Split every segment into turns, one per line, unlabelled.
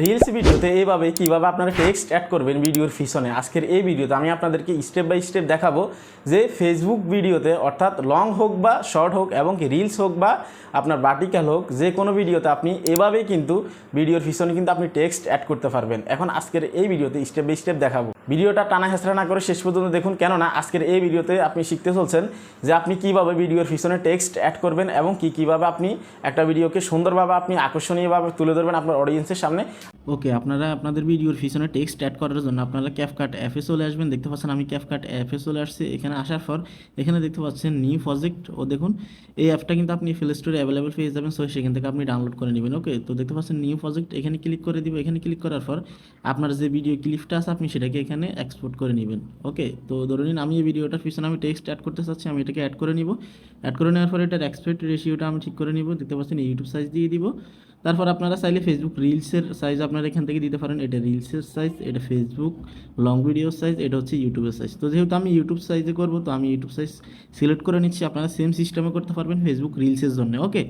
Reels ভিডিওতে এইভাবে কীভাবে আপনারা টেক্সট অ্যাড করবেন ভিডিওর ফিশনে আজকের এই ভিডিওতে আমি আপনাদেরকে স্টেপ বাই স্টেপ দেখাবো যে ফেসবুক ভিডিওতে, অর্থাৎ লং হোক বা শর্ট হোক এবং কি রিলস হোক বা আপনার বাটিক্যাল হোক, যে কোনো ভিডিওতে আপনি এভাবেই কিন্তু ভিডিওর ফিশনে কিন্তু আপনি টেক্সট অ্যাড করতে পারবেন। এখন আজকের এই ভিডিওতে স্টেপ বাই স্টেপ দেখাবো। ভিডিওটা টানা হেঁচড়া না করে শেষ পর্যন্ত দেখুন, কেননা আজকের এই ভিডিওতে আপনি শিখতে চলছেন যে আপনি কীভাবে ভিডিওর পিছনে টেক্সট অ্যাড করবেন এবং কি কীভাবে আপনি একটা ভিডিওকে সুন্দরভাবে আপনি আকর্ষণীয়ভাবে তুলে ধরবেন আপনার অডিয়েন্সের সামনে।
ওকে, আপনারা আপনাদের ভিডিওর পিছনে টেক্সট অ্যাড করার জন্য আপনারা ক্যাপকাট অ্যাপে চলে আসবেন। দেখতে পাচ্ছেন আমি ক্যাপকাট অ্যাপে চলে আসছি। এখানে আসার পর এখানে দেখতে পাচ্ছেন নিউ প্রজেক্ট ও দেখুন, এই অ্যাপটা কিন্তু আপনি প্লে স্টোরে অ্যাভেলেবল পেয়ে যাবেন। সো সেখান থেকে আপনি ডাউনলোড করে নেবেন। ওকে, তো দেখতে পাচ্ছেন নিউ প্রজেক্ট এখানে ক্লিক করে দিব। এখানে ক্লিক করার পর আপনার যে ভিডিও ক্লিপটা আছে, আপনি সেটাকে এখানে এক্সপোর্ট করে নেবেন। ওকে তো ধরে নিন আমি এই ভিডিওটার পিছনে আমি টেক্সট অ্যাড করতে চাচ্ছি, আমি এটাকে অ্যাড করে নিব। অ্যাড করে নেওয়ার পর এটার এক্সপেক্ট রেশিওটা আমি ঠিক করে নিব। দেখতে পাচ্ছেন ইউটিউব সাইজ দিয়ে দিব। তারপর আপনারা চাইলে ফেসবুক রিলসের সাইজ আপনারা এখান থেকে দিতে পারেন। এটা রিলসের সাইজ এটা ফেসবুক লং ভিডিও সাইজ এটা হচ্ছে ইউটিউবের সাইজ তো যেহেতু আমি ইউটিউব সাইজে করব, তো আমি ইউটিউব সাইজ সিলেক্ট করে নিচ্ছি। আপনারা সেম সিস্টেমে করতে পারবেন ফেসবুক রিলসের জন্য। ওকে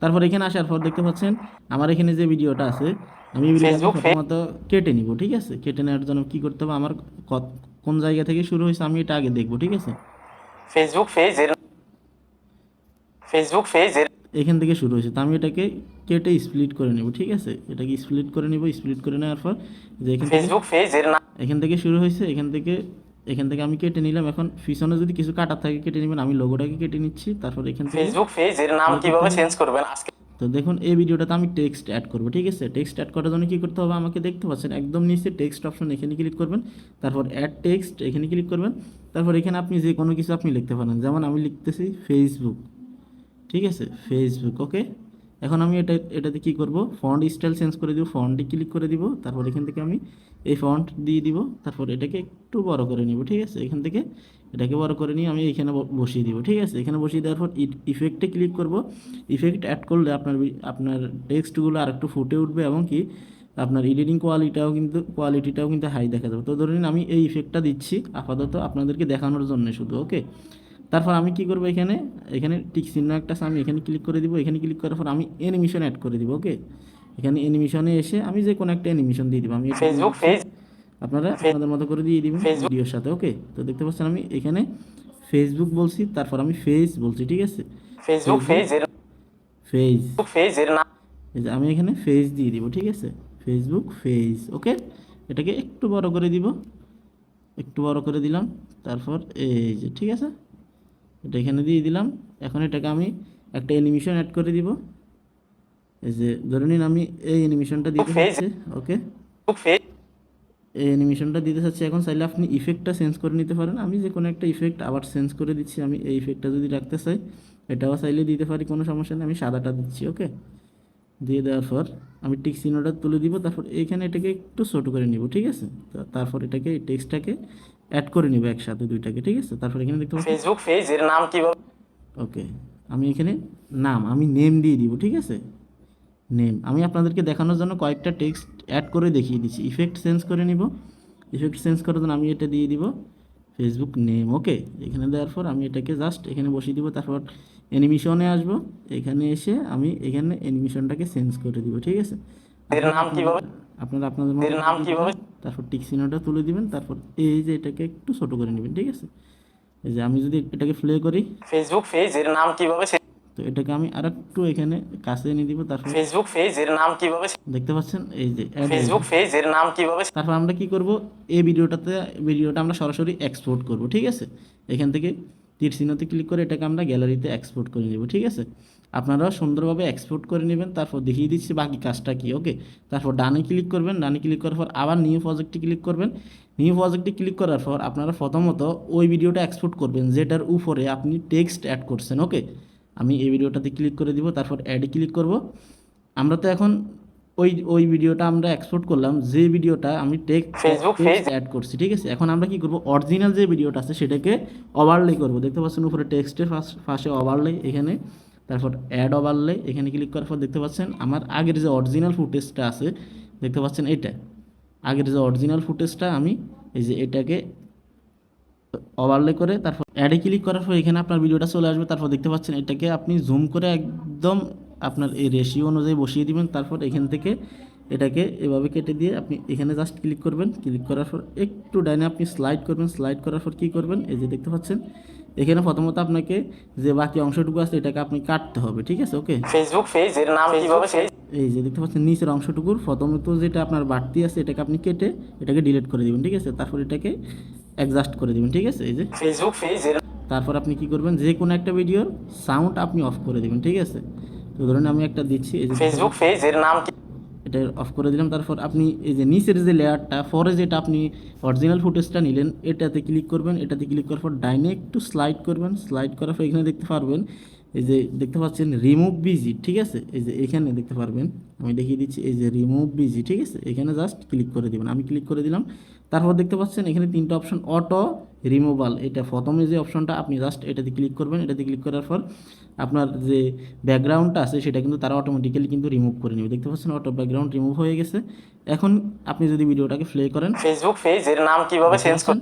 তারপর এখানে আসার পর দেখতে পাচ্ছেন আমার এখানে যে ভিডিওটা আছে আমি প্রথমত কেটে নিব ঠিক আছে? কেটে নেওয়ার জন্য কী করতে হবে? আমার কোন জায়গা থেকে শুরু হয়েছে আমি এটা আগে দেখব ঠিক আছে?
ফেসবুক পেজের ফেসবুক পেজের
এখান থেকে শুরু হয়েছে তো আমি এটাকে কেটে স্প্লিট করে নেব ঠিক আছে? এটাকে স্প্লিট করে নেব স্প্লিট করে নেওয়ার পর যে এখান থেকে এখান থেকে শুরু হয়েছে এখান থেকে এখান থেকে আমি কেটে নিলাম। এখন পিছনে যদি কিছু কাটার থাকে কেটে নেবেন। আমি লোগোটাকে কেটে নিচ্ছি। তারপর এখান থেকে
ফেসবুক পেজের নাম কীভাবে চেঞ্জ করবেন? আজকে
তো দেখুন এই ভিডিওটাতে আমি টেক্সট অ্যাড করব ঠিক আছে? টেক্সট অ্যাড করার জন্য কী করতে হবে? আমাকে দেখতে পাচ্ছেন একদম নিচে টেক্সট অপশন এখানে ক্লিক করবেন। তারপর অ্যাড টেক্সট এখানে ক্লিক করবেন। তারপর এখানে আপনি যে কোনো কিছু আপনি লিখতে পারেন। যেমন আমি লিখতেছি ফেসবুক ঠিক আছে? ফেসবুক ওকে এখন আমি এটা, এটাতে কী করব? ফন্ট স্টাইল চেঞ্জ করে দিব ফন্টে ক্লিক করে দিব, তারপর এখান থেকে আমি এই ফন্ট দিয়ে দিব, তারপর এটাকে একটু বড় করে নিব, ঠিক আছে? এখান থেকে এটাকে বড় করে নিয়ে আমি এখানে বসিয়ে দিব, ঠিক আছে? এখানে বসিয়ে দেওয়ার পর ইফেক্টে ক্লিক করব ইফেক্ট অ্যাড করলে আপনার আপনার টেক্সটগুলো আর একটু ফুটে উঠবে এবং কি আপনার এডিটিং কোয়ালিটিটাও কিন্তু কোয়ালিটিটাও কিন্তু হাই দেখা যাবে। তো ধরে নিন আমি এই ইফেক্টটা দিচ্ছি, আপাতত আপনাদেরকে দেখানোর জন্য শুধু ওকে তারপর আমি কি করব এখানে? এখানে টিক চিহ্ন একটা আছে, আমি এখানে ক্লিক করে দিব। এখানে ক্লিক করার পর আমি অ্যানিমেশন অ্যাড করে দিব ওকে এখানে অ্যানিমেশনে এসে আমি যে কোনো একটা অ্যানিমেশন দিয়ে দিব। আমি
ফেসবুক পেজ
আপনারা আপনাদের মতো করে দিয়ে দিবেন ভিডিওর সাথে ওকে তো দেখতে পাচ্ছেন আমি এখানে ফেসবুক বলছি তারপর আমি ফেস বলছি ঠিক আছে?
ফেসবুক ফেজ
ফেস
পেজের নাম
এই যে আমি এখানে ফেজ দিয়ে দিব ঠিক আছে? ফেসবুক ফেস ওকে এটাকে একটু বড় করে দিব। একটু বড় করে দিলাম তারপর এই যে ঠিক আছে? এটা এখানে দিয়ে দিলাম। এখন এটাকে আমি একটা অ্যানিমেশন অ্যাড করে দিব। এই যে ধরে নিন আমি এই অ্যানিমেশনটা দিতে চাচ্ছি ওকে এই অ্যানিমেশনটা দিতে চাচ্ছি এখন চাইলে আপনি ইফেক্টটা চেঞ্জ করে নিতে পারেন। আমি যে কোনো একটা ইফেক্ট আবার চেঞ্জ করে দিচ্ছি আমি এই ইফেক্টটা যদি রাখতে চাই এটাও চাইলে দিতে পারি কোনো সমস্যা নেই আমি সাদাটা দিচ্ছি ওকে দিয়ে দেওয়ার পর আমি টিক চিহ্নটা তুলে দিব তারপর এইখানে এটাকে একটু ছোট করে নিব ঠিক আছে? তারপর এটাকে এই টেক্সটটাকে অ্যাড করে নিব একসাথে দুইটাকে ঠিক আছে? তারপর এখানে দেখতে পাচ্ছি?
ফেসবুক পেজের নাম কীভাবে
ওকে আমি এখানে নাম আমি নেম দিয়ে দিব ঠিক আছে? নেম আমি আপনাদেরকে দেখানোর জন্য কয়েকটা টেক্সট অ্যাড করে দেখিয়ে দিচ্ছি। ইফেক্ট চেঞ্জ করে নিব। ইফেক্ট চেঞ্জ করার জন্য আমি এটা দিয়ে দিব। Facebook name okay? এখানে দেওয়ার পর আমি এটাকে জাস্ট এখানে বসিয়ে দিব তারপর অ্যানিমেশনে আসব। এখানে এসে আমি এখানে অ্যানিমেশনটাকে চেঞ্জ করে দিব ঠিক আছে?
এর নাম কীভাবে
আপনারা আপনাদের মতো
এর নাম কীভাবে?
তারপর টিক চিহ্নটা তুলে দিবেন তারপর এই যে এটাকে একটু ছোট করে নেবেন ঠিক আছে? এই যে আমি যদি এটাকে প্লে করি।
ফেসবুক পেজের নাম কীভাবে
তো এটাকে আমি আর একটু এখানে কাছে এনে দিব তারপর
ফেসবুক পেজের নাম কীভাবে
দেখতে পাচ্ছেন? এই যে
ফেসবুক পেজের নাম কীভাবে।
তারপর আমরা কি করব? এই ভিডিওটাতে ভিডিওটা আমরা সরাসরি এক্সপোর্ট করব ঠিক আছে? এখান থেকে তীর চিহ্নতে ক্লিক করে এটাকে আমরা গ্যালারিতে এক্সপোর্ট করে নেব, ঠিক আছে? আপনারাও সুন্দরভাবে এক্সপোর্ট করে নেবেন, তারপর দেখিয়ে দিচ্ছি বাকি কাজটা কি ওকে তারপর ডানে ক্লিক করবেন, ডানে ক্লিক করার পর আবার নিউ প্রজেক্টে ক্লিক করবেন। নিউ প্রজেক্টে ক্লিক করার পর আপনারা প্রথমত ওই ভিডিওটা এক্সপোর্ট করবেন, যেটার উপরে আপনি টেক্সট অ্যাড করছেন ওকে আমি এই ভিডিওটাতে ক্লিক করে দিব, তারপর অ্যাডে ক্লিক করব। আমরা তো এখন ওই ওই ভিডিওটা আমরা এক্সপোর্ট করলাম যে ভিডিওটা আমি টেক
Facebook page-
অ্যাড করছি ঠিক আছে? এখন আমরা কি করব? অরিজিনাল যে ভিডিওটা আছে সেটাকে ওভারলে করব। দেখতে পাচ্ছেন উপরে টেক্সটের পাশে ওভারলে এখানে তারপর অ্যাড ওভারলে এখানে ক্লিক করার পর দেখতে পাচ্ছেন আমার আগের যে অরিজিনাল ফুটেজটা আছে দেখতে পাচ্ছেন এটা। আগের যে অরিজিনাল ফুটেজটা আমি এই যে এটাকে ওভারলে করে তারপর অ্যাডে ক্লিক করার পর এখানে আপনার ভিডিওটা চলে আসবে। তারপর দেখতে পাচ্ছেন এটাকে আপনি জুম করে একদম আপনার এই রেশিও অনুযায়ী বসিয়ে দিবেন তারপর এখান থেকে এটাকে এভাবে কেটে দিয়ে আপনি এখানে জাস্ট ক্লিক করবেন। ক্লিক করার পর একটু ডাইনে আপনি স্লাইড করবেন। স্লাইড করার পর কী করবেন? এই যে দেখতে পাচ্ছেন এখানে প্রথমত আপনাকে যে বাকি অংশটুকু আছে এটাকে আপনি কাটতে হবে ঠিক আছে? ওকে
ফেসবুক পেজ এর নাম কীভাবে সেই
এই যে দেখতে পাচ্ছেন নিচের অংশটুকুর প্রথমত যেটা আপনার বাড়তি আছে এটাকে আপনি কেটে এটাকে ডিলিট করে দিবেন ঠিক আছে? তারপর এটাকে অ্যাডজাস্ট করে দিবেন ঠিক আছে? এই যে
ফেসবুক পেজ
তারপর আপনি কি করবেন? যে কোনো একটা ভিডিওর সাউন্ড আপনি অফ করে দিবেন ঠিক আছে? তো ধরুন আমি একটা দিচ্ছি এই যে
ফেসবুক পেজ এর নাম কি?
এটা অফ করে দিলাম তারপর আপনি এই যে নিচের যে লেয়ারটা পরে যেটা আপনি অরিজিনাল ফুটেজটা নিলেন এটাতে ক্লিক করবেন এটাতে ক্লিক করার পর ডাইনে একটু স্লাইড করবেন স্লাইড করার পর এখানে দেখতে পারবেন এই যে দেখতে পাচ্ছেন রিমুভ বিজি ঠিক আছে? এই যে এখানে দেখতে পারবেন আমি দেখিয়ে দিচ্ছি এই যে রিমুভ বিজি ঠিক আছে? এখানে জাস্ট ক্লিক করে দিবেন আমি ক্লিক করে দিলাম তারপর দেখতে পাচ্ছেন এখানে তিনটা অপশন অটো রিমুভাল এটা প্রথমে যে অপশনটা আপনি জাস্ট এটাতে ক্লিক করবেন এটাতে ক্লিক করার পর আপনার যে ব্যাকগ্রাউন্ডটা আছে সেটা কিন্তু তারা অটোমেটিক্যালি কিন্তু রিমুভ করে নেবে দেখতে পাচ্ছেন অটো ব্যাকগ্রাউন্ড রিমুভ হয়ে গেছে এখন আপনি যদি ভিডিওটাকে প্লে করেন
ফেসবুক পেজ এর নাম কীভাবে চেঞ্জ
পাচ্ছেন?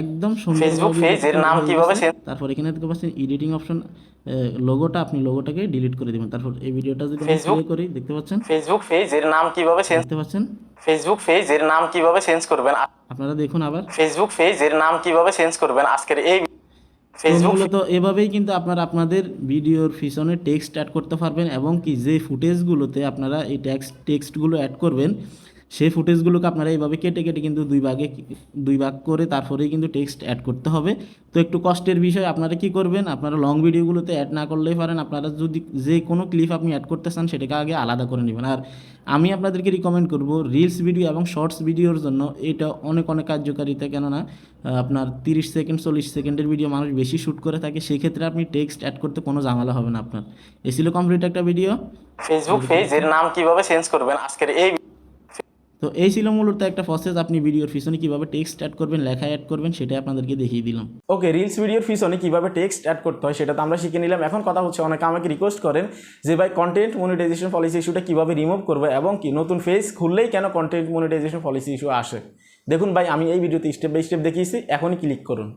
একদম সুন্দর
page নাম কীভাবে
তারপর এখানে দেখতে পাচ্ছেন এডিটিং অপশন লোগোটা আপনি লোগোটাকে ডিলিট করে দিবেন। তারপর এই ভিডিওটা যদি প্লে করি দেখতে পাচ্ছেন?
ফেসবুক পেজ এর নাম কীভাবে চেঞ্জ
দেখতে পাচ্ছেন?
ফেসবুক পেজ এর নাম কীভাবে চেঞ্জ করবেন?
আপনারা দেখুন আবার।
ফেসবুক পেজ এর নাম কীভাবে চেঞ্জ করবেন? আজকের এই ফেসবুক
তো এভাবেই কিন্তু আপনারা আপনাদের ভিডিওর পিছনে টেক্সট অ্যাড করতে পারবেন এবং কি যে ফুটেজগুলোতে আপনারা এই টেক্সট টেক্সটগুলো অ্যাড করবেন সেই ফুটেজগুলোকে আপনারা এইভাবে কেটে কেটে কিন্তু দুই ভাগে, দুই ভাগ করে তারপরেই কিন্তু টেক্সট অ্যাড করতে হবে। তো একটু কষ্টের বিষয়, আপনারা কি করবেন? আপনারা লং ভিডিওগুলোতে অ্যাড না করলেই পারেন। আপনারা যদি যে কোনো ক্লিপ আপনি অ্যাড করতে চান, সেটাকে আগে আলাদা করে নেবেন। আর আমি আপনাদেরকে রিকমেন্ড করব রিলস ভিডিও এবং শর্টস ভিডিওর জন্য। এটা অনেক অনেক কার্যকারিতা। কেননা আপনার তিরিশ সেকেন্ড চল্লিশ সেকেন্ডের ভিডিও মানুষ বেশি শ্যুট করে থাকে। সেক্ষেত্রে আপনি টেক্সট অ্যাড করতে কোনো ঝামেলা হবে না আপনার। এ ছিল কমপ্লিট একটা ভিডিও
ফেসবুক পেজ এর নাম কীভাবে চেঞ্জ করবেন? আজকের এই
তো এই ছিল মূলত একটা প্রসেস আপনি ভিডিওর পিছনে কীভাবে টেক্সট অ্যাড করবেন, লেখা অ্যাড করবেন, সেটাই আপনাদেরকে দেখিয়ে দিলাম।
ওকে রিলস ভিডিওর পিছনে কীভাবে টেক্সট অ্যাড করতে হয়, সেটা তো আমরা শিখে নিলাম। এখন কথা হচ্ছে, অনেকে আমাকে রিকোয়েস্ট করেন যে, ভাই কন্টেন্ট মনিটাইজেশন পলিসি ইস্যুটা কীভাবে রিমুভ করব এবং কি নতুন ফেস খুললেই কেন কন্টেন্ট মনিটাইজেশন পলিসি ইস্যু আসে? দেখুন ভাই, আমি এই ভিডিওতে স্টেপ বাই স্টেপ দেখিয়েছি, এখনই ক্লিক করুন।